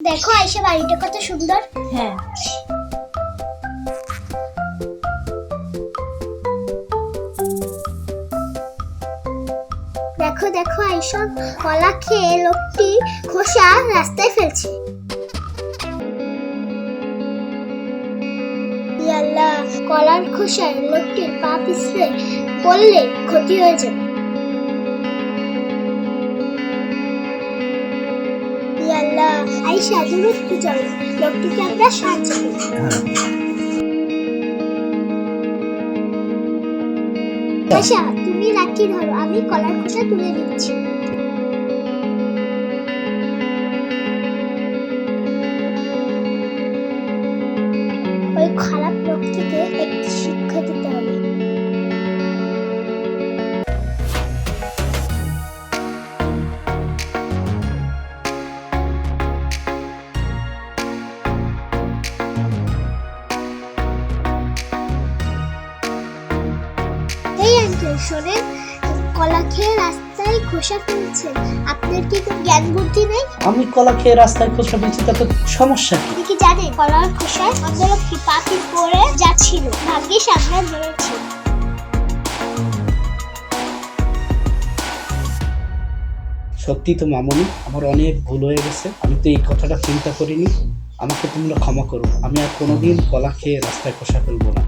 দেখো আইসা বাড়িটা কত সুন্দর। হ্যাঁ। দেখো দেখো আইসা কলা খেয়ে লোকটি খোসা রাস্তায় ফেলছে। কলার খোসায় লোকটির পা পিছলে পড়লে ক্ষতি হয়ে যাবে। আইসা চলো লোকটিকে আমরা সাহায্য করি। আশা তুমি লাঠি ধরো আমি কলার খোসা তুলে দিচ্ছি ওই খারাপ লোকটিকে একটি এই আঙ্কেল শোনেন কলা খেয়ে রাস্তায় খোসা ফেলছেন আপনার কি কোনো জ্ঞান বুদ্ধি নেই? আমি কলা খেয়ে রাস্তায় খোসা ফেলছি তাতে সমস্যা কি? আপনি কি জানেন কলার খোসায় পাখি পড়ে যাচ্ছিল? ভাগ্যিস ধরেছি সত্যি তো মামনি আমার অনেক ভুল হয়ে গেছে। আমি তো এই কথাটা চিন্তা করিনি। আমাকে তোমরা ক্ষমা করো। আমি আর কোনোদিন কলা খেয়ে রাস্তায় খোসা ফেলব না।